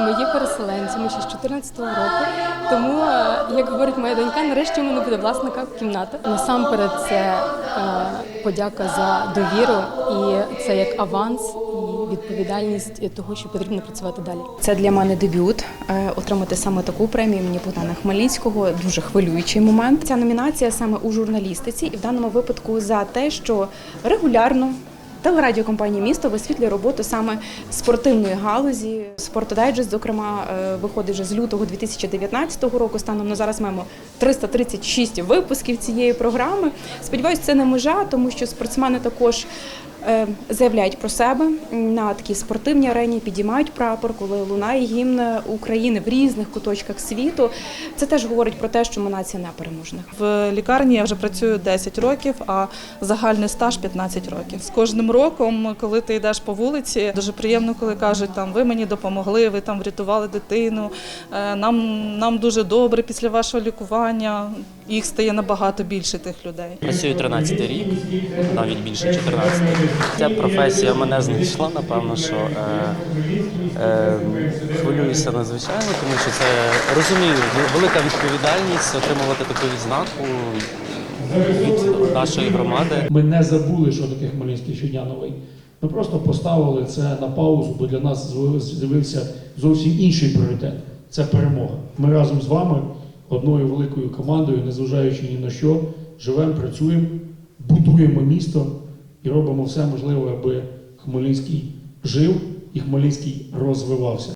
Ми є переселенцями ще з 14-го року. Тому, е, як говорить моя донька, нарешті у мене буде власна кімната. Насамперед, це е, подяка за довіру, і це як аванс і відповідальність того, що потрібно працювати далі. Це для мене дебют. е, Отримати саме таку премію імені Богдана Хмельницького дуже хвилюючий момент. Ця номінація саме у журналістиці, і в даному випадку за те, що регулярно. Телерадіокомпанія місто висвітлює роботу саме спортивної галузі. Спортодайджест, зокрема, е, виходить вже з лютого 2019 року. Станом на зараз маємо 336 випусків цієї програми. Сподіваюся, це не межа, тому що спортсмени також заявляють про себе на такій спортивній арені, підіймають прапор, коли лунає гімн України в різних куточках світу. Це теж говорить про те, що ми нація непереможних. В лікарні я вже працюю 10 років, а загальний стаж 15 років. З кожним роком, коли ти йдеш по вулиці, дуже приємно, коли кажуть, там ви мені допомогли, ви там врятували дитину. е, Нам, нам дуже добре після вашого лікування. Їх стає набагато більше тих людей. Працюю 13 рік, навіть більше 14. Ця професія мене знайшла, напевно, що е, е, хвилююся надзвичайно, тому що це розумію, велика відповідальність отримувати таку відзнаку від нашої громади. Ми не забули, що таке Хмельницький щодня новий. Ми просто поставили це на паузу, бо для нас з'явився зовсім інший пріоритет це перемога. Ми разом з вами, одною великою командою, незважаючи ні на що, живемо, працюємо, будуємо місто і робимо все можливе, аби Хмельницький жив і Хмельницький розвивався.